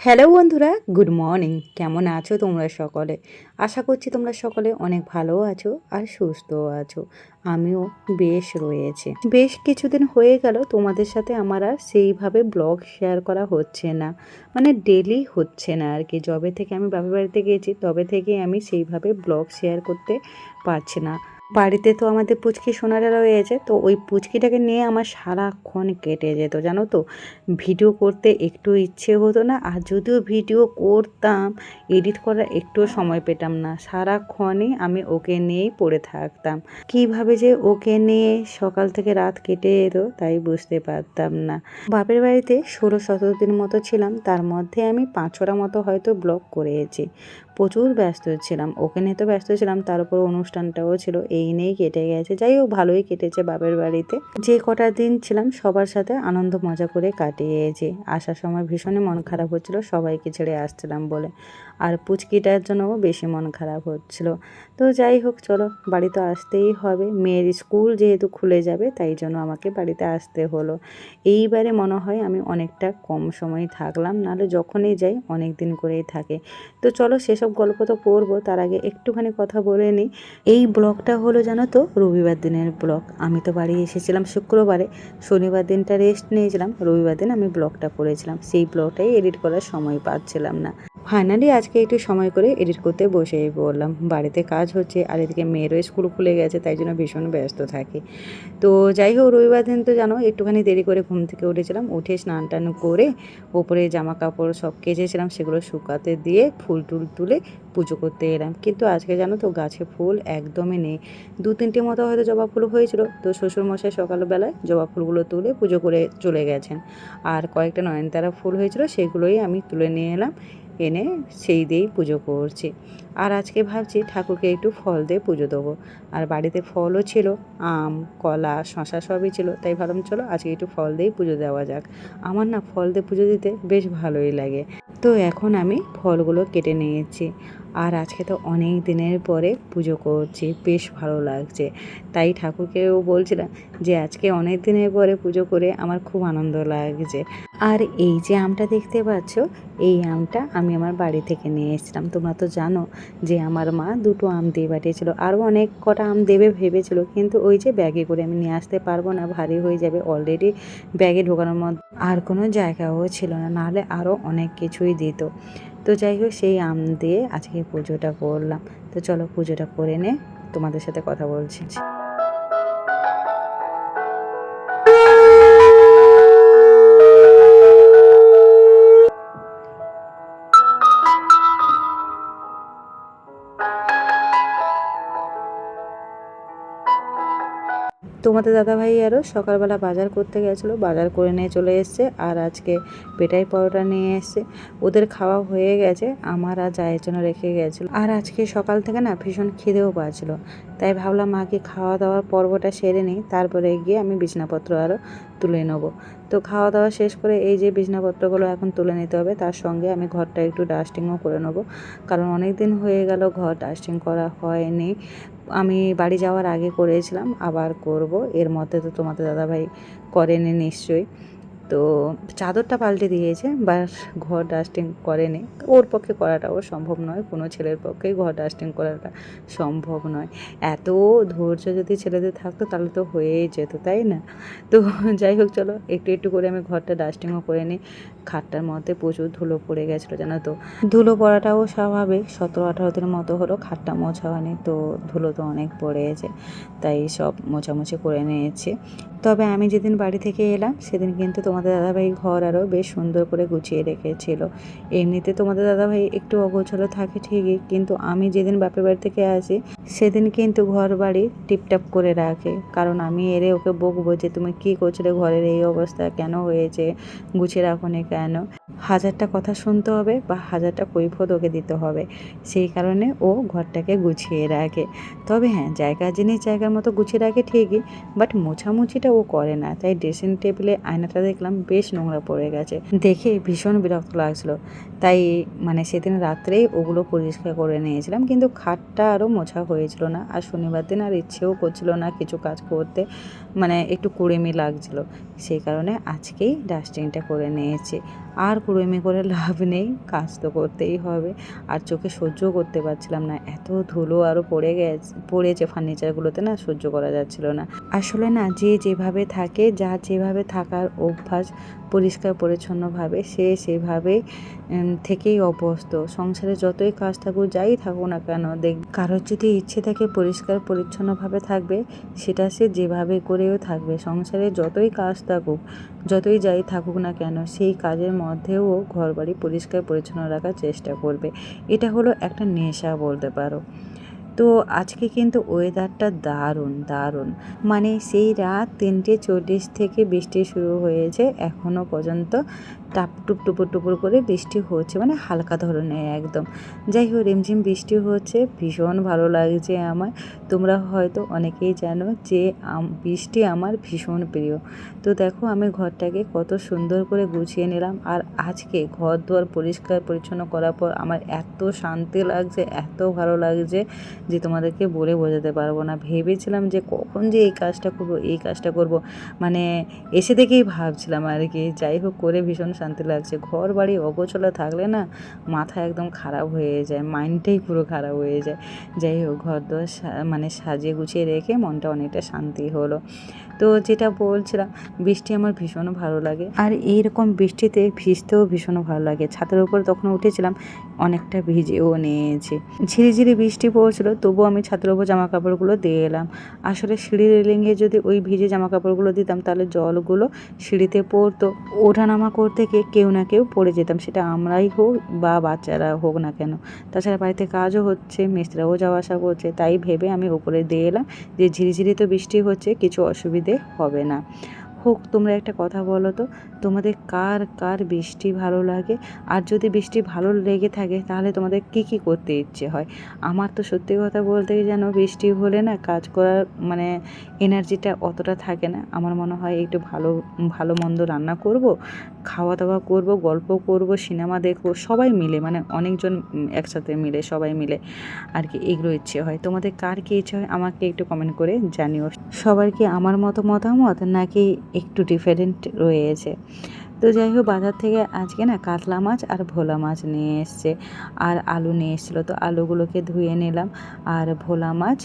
Hello বন্ধুরা, good morning. কেমন আছো তোমরা সকলে? আশা করছি তোমরা সকলে অনেক ভালো আছো আর সুস্থও আছো। আমিও বেশ রয়েছে। বেশ কিছুদিন হয়ে গেল, তোমাদের সাথে আমার আর সেইভাবে ব্লগ শেয়ার করা হচ্ছে না। মানে ডেলি হচ্ছে না আর কি। যবে থেকে আমি বাপের বাড়িতে গিয়েছি তবে থেকে আমি সেইভাবে ব্লগ শেয়ার করতে পারছি না। বাড়িতে তো আমাদের পুচকি সোনারা রয়েছে, তো ওই পুচকিটাকে নিয়ে আমার সারাক্ষণ কেটে যেত, জানো তো? ভিডিও করতে একটু ইচ্ছে হতো না, আর যদিও ভিডিও করতাম, এডিট করার একটুও সময় পেতাম না, সারাক্ষণই আমি ওকে নিয়েই পড়ে থাকতাম। কীভাবে যে ওকে নিয়ে সকাল থেকে রাত কেটে যেত, তাই বুঝতে পারতাম না। বাপের বাড়িতে ষোলো সতেরো দিন মতো ছিলাম, তার মধ্যে আমি পাঁচ ছটা মতো হয়তো ব্লগ করেছি। প্রচুর ব্যস্ত ছিলাম। ওকে নিয়ে তো ব্যস্ত ছিলাম, তার উপর অনুষ্ঠানটাও ছিল, এই নিয়েই কেটে গেছে। যাই হোক, ভালোই কেটেছে বাপের বাড়িতে। যে কটা দিন ছিলাম, সবার সাথে আনন্দ মজা করে কাটিয়েছি। আসার সময় ভীষণই মন খারাপ হচ্ছিল, সবাইকে ছেড়ে আসছিলাম বলে। আর পুচকিটার জন্যও বেশি মন খারাপ হচ্ছিল। তো যাই হোক, চলো বাড়ি তো আসতেই হবে। মেয়ের স্কুল যেহেতু খুলে যাবে, তাই জন্য আমাকে বাড়িতে আসতে হলো। এইবারে মনে হয় আমি অনেকটা কম সময় থাকলাম, নাহলে যখনই যাই অনেক দিন করেই থাকে। তো চলো সেসব গল্প তো করব তার আগে একটুখানি কথা বলে নিই। এই ব্লগটা হলো জানো তো রবিবার দিনের ব্লগ। আমি তো বাড়ি এসেছিলাম শুক্রবারে। শনিবার দিনটা রেস্ট নিয়েছিলাম, রবিবার দিন আমি ব্লগটা করেছিলাম। সেই ব্লগটাই এডিট করার সময় পাচ্ছিলাম না। ফাইনালি আজকে একটু সময় করে এডিট করতে বসেই পড়লাম। বাড়িতে কাজ হচ্ছে আর এদিকে মেয়েরও স্কুল খুলে গেছে, তাই জন্য ভীষণ ব্যস্ত থাকি। তো যাই হোক, রবিবার দিন তো জানো, একটুখানি দেরি করে ঘুম থেকে উঠেছিলাম, উঠে স্নান টান করে ওপরে জামা কাপড় সব কেচেছিলাম, সেগুলো শুকাতে দিয়ে ফুল টুল তুলে পুজো করতে এলাম। কিন্তু আজকে জানো তো, গাছে ফুল একদমই নেই। দু তিনটে মতো হয়তো জবা ফুল হয়েছিল, তো শ্বশুরমশাই সকালবেলায় জবা ফুলগুলো তুলে পুজো করে চলে গেছেন। আর কয়েকটা নয়নতারা ফুল হয়েছিল, সেগুলোই আমি তুলে নিয়ে এলাম। এনে সেই দিয়েই পুজো করছি। আর আজকে ভাবছি ঠাকুরকে একটু ফল দিয়ে পুজো দেবো। আর বাড়িতে ফলও ছিল, আম, কলা শশা সবই ছিল, তাই ভাবলাম চলো আজকে একটু ফল দিয়েই পুজো দেওয়া যাক। আমার না ফল দিয়ে পুজো দিতে বেশ ভালোই লাগে। তো এখন আমি ফলগুলো কেটে নিয়েছি। আর আজকে তো অনেক দিনের পরে পুজো করছি, বেশ ভালো লাগছে। তাই ঠাকুরকেও বলছিলাম যে আজকে অনেক দিনের পরে পুজো করে আমার খুব আনন্দ লাগছে। আর এই যে আমটা দেখতে পাচ্ছ, এই আমটা আমি আমার বাড়ি থেকে নিয়ে এসেছিলাম। তোমরা তো জানো যে আমার মা দুটো আম দিয়ে পাঠিয়েছিল। আরও অনেক কটা আম দেবে ভেবেছিল, কিন্তু ওই যে ব্যাগে করে আমি নিয়ে আসতে পারব না, ভারী হয়ে যাবে অলরেডি ব্যাগে ঢোকানোর মধ্যে আর কোনো জায়গাও ছিল না, নাহলে আরও অনেক কিছুই দিত। তো যাই হোক, সেই আম দিয়ে আজকে পুজোটা করলাম। তো চলো পুজোটা করে নে, তোমাদের সাথে কথা বলছি। তোমাদের দাদাভাই আরও সকালবেলা বাজার করতে গেছিল, বাজার করে নিয়ে চলে এসছে আর আজকে পেটাই পরোটা নিয়ে এসছে। ওদের খাওয়া হয়ে গেছে, আমার আর জায়ের জন্য রেখে গেছিল। আর আজকে সকাল থেকে না ভীষণ খিদেও পাচ্ছিলো, তাই ভাবলাম মাকে খাওয়া দাওয়ার পর্বটা সেরে নিই, তারপরে গিয়ে আমি বিছনাপত্র আরও তুলে নেব। তো খাওয়া দাওয়া শেষ করে এই যে বিছনাপত্রগুলো এখন তুলে নিতে হবে, তার সঙ্গে আমি ঘরটা একটু ডাস্টিংও করে নেব। কারণ অনেক দিন হয়ে গেল ঘর ডাস্টিং করা হয়নি আমি বাড়ি যাওয়ার আগে করেছিলাম, আবার করব। এর মধ্যে তো তোমাদের দাদাভাই করেনি নিশ্চয়ই। তো চাদরটা পাল্টে দিয়েছে বাস ঘর ডাস্টিং করেনি। ওর পক্ষে করাটাও সম্ভব নয়, কোনো ছেলের পক্ষেই ঘর ডাস্টিং করাটা সম্ভব নয়। এত ধৈর্য যদি ছেলেদের থাকতো তাহলে তো হয়েই যেত, তাই না? তো যাই হোক, চলো একটু একটু করে আমি ঘরটা ডাস্টিংও করে নিই। খাটটার মধ্যে প্রচুর ধুলো পড়ে গেছিল, জানো তো। ধুলো পড়াটাও স্বাভাবিক, সতেরো আঠারো দিনের মতো হলো খাটটা মোছা হয়নি, তো ধুলো তো অনেক পড়েছে, তাই সব মোছামুছি করে নিয়েছি। তবে আমি যেদিন বাড়ি থেকে এলাম, সেদিন কিন্তু তোমাদের দাদাভাই ঘর আরও বেশ সুন্দর করে গুছিয়ে রেখেছিল। এমনিতে তোমাদের দাদাভাই একটু অগোছালো থাকে ঠিকই, কিন্তু আমি যেদিন বাপের বাড়ি থেকে আসি, সেদিন কিন্তু ঘর বাড়ি টিপটাপ করে রাখে। কারণ আমি এরে ওকে বকবো যে, তুমি কী করছিলে? ঘরের এই অবস্থা কেন হয়েছে? গুছিয়ে রাখো নি কেন? ¿no? হাজারটা কথা শুনতে হবে বা হাজারটা কৈফত ওকে দিতে হবে। সেই কারণে ও ঘরটাকে গুছিয়ে রাখে। তবে হ্যাঁ জায়গার জিনিস জায়গার মতো গুছিয়ে রাখে ঠিকই বাট মোছামুছিটা ও করে না। তাই ড্রেসিং টেবিলে আয়নাটা দেখলাম বেশ নোংরা পড়ে গেছে। দেখে ভীষণ বিরক্ত লাগছিল। তাই মানে সেদিন রাত্রেই ওগুলো পরিষ্কার করে নিয়েছিলাম, কিন্তু খাটটা আরও মোছা হয়েছিল না। আর শনিবার দিন আর ইচ্ছেও করছিল না কিছু কাজ করতে। মানে একটু কুড়েমি লাগছিল। সেই কারণে আজকেই ডাস্টিংটা করে নিয়েছি। আর কুড়েমি করে লাভ নেই, কাজ তো করতেই হবে। আর চোখে সহ্য করতে পারছিলাম না, এত ধুলো আরও পড়ে গেছে, পড়েছে ফার্নিচারগুলোতে না, সহ্য করা যাচ্ছিল না। আসলে না, যে যেভাবে থাকে, যা যেভাবে থাকার অভ্যাস পরিষ্কার, পরিচ্ছন্নভাবে সে সেভাবে থেকেই অভ্যস্ত। সংসারে যতই কাজ থাকুক, যাই থাকুক না কেন, দেখ, কারোর যদি ইচ্ছে থাকে পরিষ্কার, পরিচ্ছন্নভাবে থাকবে, সেটা সে যেভাবে করেও থাকবে। সংসারে যতই কাজ থাকুক, যতই যাই থাকুক না কেন, সেই কাজের মধ্যেও ঘরবাড়ি পরিষ্কার, পরিচ্ছন্ন রাখার চেষ্টা করবে। এটা হলো একটা নেশা বলতে পারো। তো আজকে কিন্তু ওয়েদারটা দারুণ দারুণ। মানে সেই রাত তিনটে চল্লিশ থেকে বৃষ্টি শুরু হয়েছে এখনও পর্যন্ত টাপ, টুপ, টুপুর টুপুর করে বৃষ্টি হচ্ছে মানে হালকা ধরনের একদম। যাই হোক, রিমঝিম বৃষ্টি হচ্ছে, ভীষণ ভালো লাগছে আমার। তোমরা হয়তো অনেকেই জানো যে বৃষ্টি আমার ভীষণ প্রিয়। তো দেখো, আমি ঘরটাকে কত সুন্দর করে গুছিয়ে নিলাম আর আজকে ঘর দুয়ার পরিষ্কার পরিচ্ছন্ন করার পর আমার এত শান্তি লাগছে, এত ভালো লাগছে যে তোমাদেরকে বলে বোঝাতে পারব না। ভেবেছিলাম যে কখন যে এই কাজটা করব, এই কাজটা করব। মানে এসে থেকেই ভাবছিলাম আর কি। যাই হোক, করে ভীষণ শান্তি লাগছে। ঘর বাড়ি অগোছলা থাকলে না মাথা একদম খারাপ হয়ে যায় মাইন্ডটাই পুরো খারাপ হয়ে যায়। যাই হোক ঘর দোর মানে সাজিয়ে গুছিয়ে রেখে মনটা অনেকটা শান্তি হলো। তো যেটা বলছিলাম, বৃষ্টি আমার ভীষণ ভালো লাগে। আর এইরকম বৃষ্টিতে ভিজতেও ভীষণ ভালো লাগে। ছাতের উপর তখন উঠেছিলাম, অনেকটা ভিজেও নিয়েছি। ঝিরি ঝিরি বৃষ্টি পড়ছিল, তবুও আমি ছাদের উপর জামা কাপড়গুলো দিয়ে এলাম। আসলে সিঁড়ি রেলিংয়ে যদি ওই ভিজে জামা কাপড়গুলো দিতাম, তাহলে জলগুলো সিঁড়িতে পড়তো। ওঠানামা করতে গিয়ে কেউ না কেউ পড়ে যেতাম, সেটা আমরাই হোক বা বাচ্চারা হোক না কেন। তাছাড়া বাড়িতে কাজও হচ্ছে মিস্ত্রাও যাওয়া আসা করছে, তাই ভেবে আমি উপরে দিয়ে এলাম যে ঝিরিঝিরি তো বৃষ্টি হচ্ছে, কিছু অসুবিধে হবে না। হোক, তোমরা একটা কথা বলো তো, তোমাদের কার কার বৃষ্টি ভালো লাগে? আর যদি বৃষ্টি ভালো লেগে থাকে, তাহলে তোমাদের কি কি করতে ইচ্ছে হয়? আমার তো সত্যি কথা বলতে যেন বৃষ্টি হলে না, কাজ করার মানে এনার্জিটা অতটা থাকে না। আমার মনে হয় একটু ভালো ভালো মন্দ রান্না করব খাওয়া দাওয়া করব, গল্প করব, সিনেমা দেখব, সবাই মিলে মানে অনেকজন একসাথে মিলে, সবাই মিলে আর কি এগুলো ইচ্ছে হয়। তোমাদের কার কী ইচ্ছে হয় আমাকে একটু কমেন্ট করে জানিও। সবার কি আমার মতো মতামত, নাকি একটু ডিফারেন্ট রয়েছে। তো যাই হোক বাজার থেকে আজকে না কাতলা মাছ আর ভোলা মাছ নিয়ে এসছে আর আলু নিয়ে এসেছিল। তো আলুগুলোকে ধুয়ে নিলাম আর ভোলা মাছ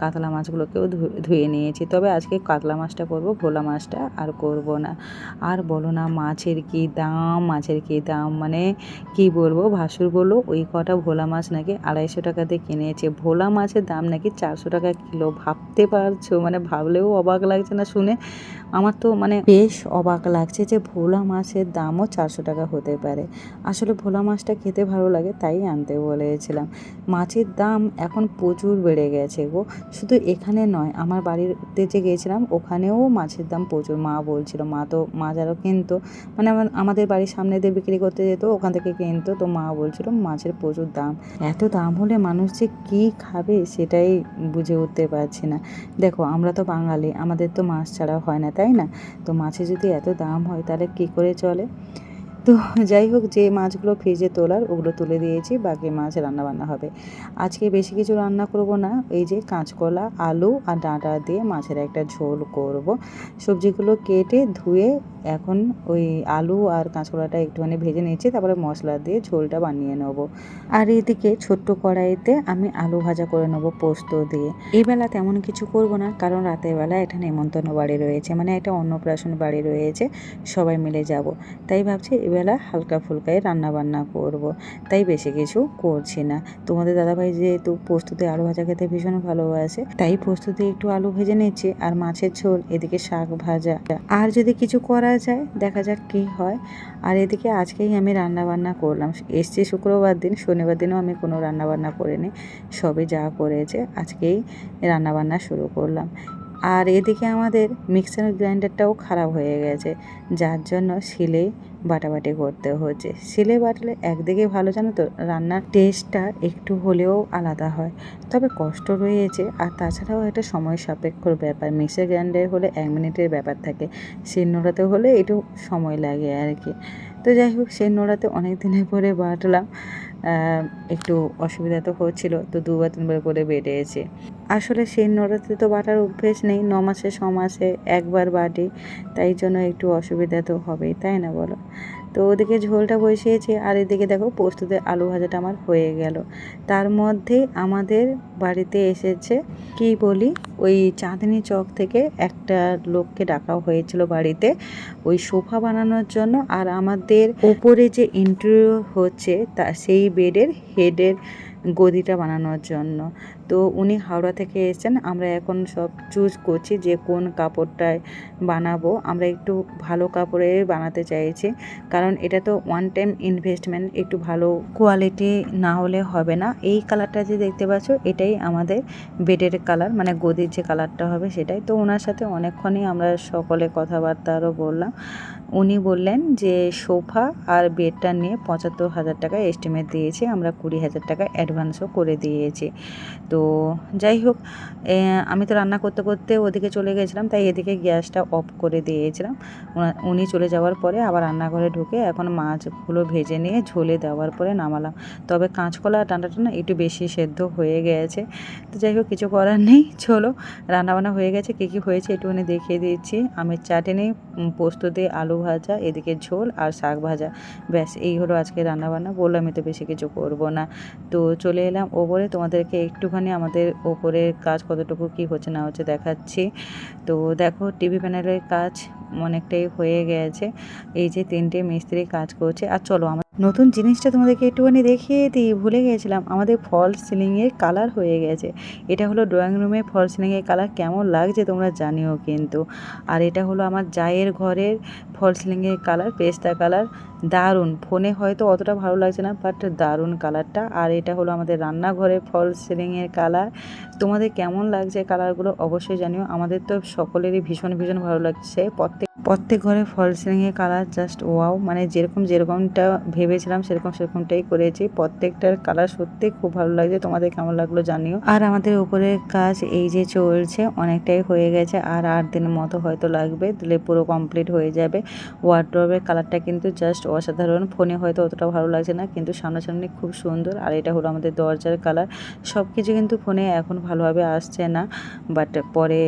কাতলা মাছগুলোকেও ধুয়ে নিয়েছি। তবে আজকে কাতলা মাছটা করব, ভোলা মাছটা আর করব না। আর বলো না, মাছের কি দাম, মাছের কি দাম? মানে কি বলব, ভাসুর বলল, ওই কটা ভোলা মাছ নাকি আড়াইশো টাকাতে কিনেছে। ভোলা মাছের দাম নাকি চারশো টাকা কিলো, ভাবতে পারছ? মানে ভাবলেও অবাক লাগছে না শুনে। আমার তো মানে বেশ অবাক লাগছে যে ভোলা মাছের দামও চারশো টাকা হতে পারে। আসলে ভোলা মাছটা খেতে ভালো লাগে, তাই আনতে বলেছিলাম। মাছের দাম এখন প্রচুর বেড়ে গেছে গো। শুধু এখানে নয়, আমার বাড়িতে যে গিয়েছিলাম, ওখানেও মাছের দাম প্রচুর। মা বলছিল, মা তো, মা যারা কিনতো মানে আমাদের বাড়ির সামনে দিয়ে বিক্রি করতে যেত, ওখান থেকে কিনতো। তো মা বলছিল, মাছের প্রচুর দাম। এত দাম হলে মানুষ যে কী খাবে সেটাই বুঝে উঠতে পারছি না। দেখো, আমরা তো বাঙালি, আমাদের তো মাছ ছাড়া হয় না, তাই না? তো মাছে যদি এত দাম হয় তাহলে কী করে চলে? তো যাই হোক, যে মাছগুলো ফ্রিজে তোলার, ওগুলো তুলে দিয়েছি, বাকি মাছ রান্না বান্না হবে। আজকে বেশি কিছু রান্না করব না, এই যে কাঁচকলা, আলু আর ডাঁটা দিয়ে মাছের একটা ঝোল করব। সবজিগুলো কেটে ধুয়ে এখন ওই আলু আর কাঁচকলাটা একটুখানি ভেজে নিয়েছি তারপরে মশলা দিয়ে ঝোলটা বানিয়ে নেব। আর এদিকে ছোট্ট কড়াইতে আমি আলু ভাজা করে নেব পোস্ত দিয়ে। এই বেলা তেমন কিছু করব না, কারণ রাতের বেলা একটা নেমন্তন্ন বাড়ি রয়েছে মানে একটা অন্নপ্রাশন বাড়ি রয়েছে, সবাই মিলে যাব। তাই ভাবছি এবেলা হালকা ফুলকাই রান্না বান্না করব। তাই বেশি কিছু করছি না। তোমাদের দাদাভাই যেহেতু পোস্ততে আলু ভাজা খেতে ভীষণ ভালোবাসে, তাই পোস্ততে একটু আলু ভেজে নিচ্ছি আর মাছের ঝোল, এদিকে শাক ভাজা। আর যদি কিছু করা যায়, দেখা যাক কি হয়। আর এদিকে আজকেই আমি রান্না বান্না করলাম। এসছে শুক্রবার দিন, শনিবার দিনও আমি কোনো রান্না বান্না করিনি, সবে যা করেছে, আজকেই রান্না বান্না শুরু করলাম। আর এদিকে আমাদের মিক্সার গ্রাইন্ডারটাও খারাপ হয়ে গেছে, যার জন্য শিলে বাটাবাটি করতে হচ্ছে। শিলে বাটলে একদিকে ভালো, জানো তো? রান্নার টেস্টটা একটু হলেও আলাদা হয়। তবে কষ্ট রয়েছে আর তাছাড়াও একটা সময় সাপেক্ষর ব্যাপার। মিক্সার গ্রাইন্ডার হলে এক মিনিটের ব্যাপার থাকে। সেই নোড়াতে হলে একটু সময় লাগে আর কি। তো যাই হোক সেই নোড়াতে অনেক দিনের পরে বাটলাম। একটু অসুবিধা তো হচ্ছিল, তো দুবার তিনবার করে বেড়েছে আসলে সেই নড়াতে তো বাটার অভ্যেস নেই, ন মাসে, ছ মাসে একবার বাটি, তাই জন্য একটু অসুবিধা তো হবেই, তাই না বলো? তো ওদিকে ঝোলটা বসিয়েছি আর এদিকে দেখো পোস্ততে আলু ভাজাটা আমার হয়ে গেল। তার মধ্যে আমাদের বাড়িতে এসেছে কি বলি ওই চাঁদনি চক থেকে একটা লোককে ডাকা হয়েছিল বাড়িতে ওই সোফা বানানোর জন্য। আর আমাদের ওপরে যে ইন্টারভিউ হচ্ছে তা সেই বেডের হেডের গদিটা বানানোর জন্য। তো উনি হাওড়া থেকে এসেছেন। আমরা এখন সব চুজ করছি যে কোন কাপড়টায় বানাবো। আমরা একটু ভালো কাপড়ে বানাতে চাইছি। কারণ এটা তো ওয়ান টাইম ইনভেস্টমেন্ট একটু ভালো কোয়ালিটি না হলে হবে না। এই কালারটা যে দেখতে পাচ্ছ, এটাই আমাদের বেডের কালার মানে গদির যে কালারটা হবে সেটাই। তো ওনার সাথে অনেকক্ষণই আমরা সকলে কথাবার্তা আরও বললাম। উনি বললেন যে সোফা আর বেডটা নিয়ে পঁচাত্তর হাজার টাকা এস্টিমেট দিয়েছে। আমরা কুড়ি হাজার টাকা অ্যাডভান্সও করে দিয়েছি। তো যাই হোক আমি তো রান্না করতে করতে ওদিকে চলে গেছিলাম, তাই এদিকে গ্যাসটা অফ করে দিয়েছিলাম। উনি চলে যাওয়ার পরে আবার রান্নাঘরে ঢুকে এখন মাছগুলো ভেজে নিয়ে ঝোলে দেওয়ার পরে নামালাম। তবে কাঁচকলা ডাঁটাটা না একটু বেশি সেদ্ধ হয়ে গেছে। তো যাই হোক, কিছু করার নেই, চলো। রান্নাবান্না হয়ে গেছে, কী কী হয়েছে একটুখানি দেখিয়ে দিচ্ছি। আমের চাটনি পোস্ত দিয়ে আলু ভাজা, এদিকে ঝোল আর শাক ভাজা। ব্যাস, এই হলো আজকে রান্নাবান্না। আমি তো বেশি কিছু করব না। তো চলে এলাম ওপরে, তোমাদেরকে একটুখানি আমাদের ওপরের কাজ কতটুকু কি হচ্ছে না হচ্ছে দেখাচ্ছি। তো দেখো টিভি প্যানেলের কাজ অনেকটাই হয়ে গেছে। এই যে তিনটে মিস্ত্রি কাজ করছে। আর চলো আমার নতুন জিনিসটা তোমাদেরকে একটুখানি দেখিয়ে দিই। ভুলে গেছিলাম, আমাদের ফল সিলিংয়ের কালার হয়ে গেছে। এটা হলো ড্রয়িং রুমে ফল সিলিংয়ের কালার কেমন লাগছে তোমরা জানিও কিন্তু। আর এটা হলো আমার জায়ের ঘরের ফল সিলিংয়ের কালার, পেস্তা কালার। দারুণ। ফোনে হয়তো অতটা ভালো লাগছে না বাট দারুণ কালারটা। আর এটা হলো আমাদের রান্নাঘরের ফল সিলিংয়ের কালার। তোমাদের কেমন লাগছে কালারগুলো অবশ্যই জানিও। আমাদের তো সকলেরই ভীষণ ভীষণ ভালো লাগছে। প্রত্যেক প্রত্যেক ঘরে ফল সিলিংয়ের কালার জাস্ট ওয়াও মানে যেরকম যেরকমটা ভেবেছিলাম সেরকম সেরকমটাই করেছি। প্রত্যেকটার কালার সত্যি খুব ভালো লাগছে। তোমাদের কেমন লাগল জানিও। আর আমাদের উপরের কাজ এই যে চলছে, অনেকটাই হয়ে গেছে। আর আট দিনের মতো হয়তো লাগবে, দিলে পুরো কমপ্লিট হয়ে যাবে। ওয়ার্ড্রবের কালারটা কিন্তু জাস্ট অসাধারণ। ফোনে হয়তো অতটা ভালো লাগছে না, কিন্তু সামনাসামনি খুব সুন্দর। আর এটা হলো আমাদের দরজার কালার। সব কিছু কিন্তু ফোনে এখন ভালোভাবে আসছে না বাট পরে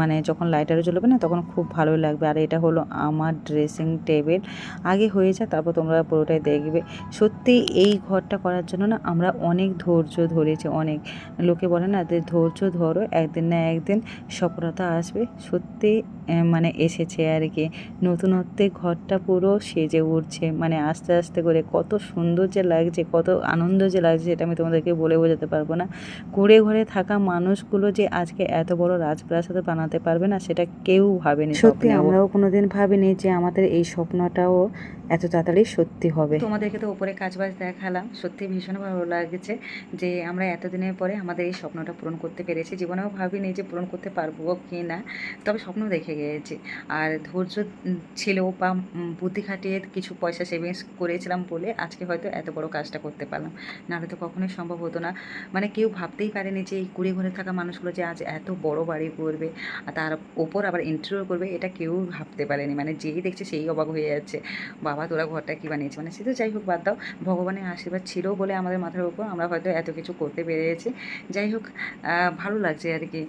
মানে যখন লাইটারও জ্বলবে না, তখন খুব ভালো লাগবে। আর এটা হলো আমার ড্রেসিং টেবিল আগে হয়ে যায়, তারপর তোমরা পুরোটাই দেখবে। সত্যি এই ঘরটা করার জন্য না, আমরা অনেক ধৈর্য ধরেছি, অনেক। লোকে বলে না যে ধৈর্য ধরো, একদিন না একদিন সফলতা আসবে। সত্যি মানে এসেছে আর কি। নতুনত্বে ঘরটা পুরো সেজে উঠছে। মানে আস্তে আস্তে করে কত সুন্দর যে লাগছে কত আনন্দ যে লাগছে এটা আমি তোমাদেরকে বলে বোঝাতে পারব না। কুড়ে ঘরে থাকা মানুষগুলো যে আজকে এত বড় রাজপ্রাসাদ বানাতে পারবে না সেটা কেউ ভাবেনি সত্যি আমরাও কোনোদিন ভাবিনি যে আমাদের এই স্বপ্নটাও এত তাড়াতাড়ি সত্যি হবে। তোমাদেরকে তো উপরে কাজবাজ দেখালাম। সত্যি ভীষণ ভালো লাগছে যে আমরা এতদিনের পরে আমাদের এই স্বপ্নটা পূরণ করতে পেরেছি। জীবনেও ভাবিনি যে পূরণ করতে পারব কি না তবে স্বপ্ন দেখে গিয়েছি। আর ধৈর্য ছিল বা বুদ্ধি খাটিয়ে কিছু পয়সা সেভিংস করেছিলাম বলে আজকে হয়তো এত বড় কাজটা করতে পারলাম। নাহলে তো কখনোই সম্ভব হতো না। মানে কেউ ভাবতেই পারেনি যে এই কুড়ি ঘরে থাকা মানুষগুলো যে আজ এত বড় বাড়ি করবে আর তার ওপর আবার ইন্টারভিউ করবে, এটা কেউ ভাবতে পারেনি। মানে যেই দেখছে সেই অবাক হয়ে যাচ্ছে। বাবা, তোরা ঘরটা কী বানিয়েছে? মানে সে তো যাই হোক, বাদ দাও। ভগবানের আশীর্বাদ ছিল বলে আমাদের মাথার উপর আমরা হয়তো এত কিছু করতে পেরেছি। যাই হোক ভালো লাগছে আর কি।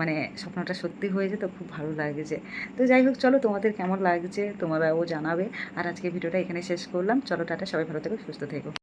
মানে স্বপ্নটা সত্যি হয়েছে তো খুব ভালো লাগছে। তো যাই হোক, চলো তোমাদের কেমন লাগছে তোমরাও জানাবে। আর আজকে ভিডিওটা এখানে শেষ করলাম। চলো টাটা, সবাই ভালো থেকো, সুস্থ থেকো।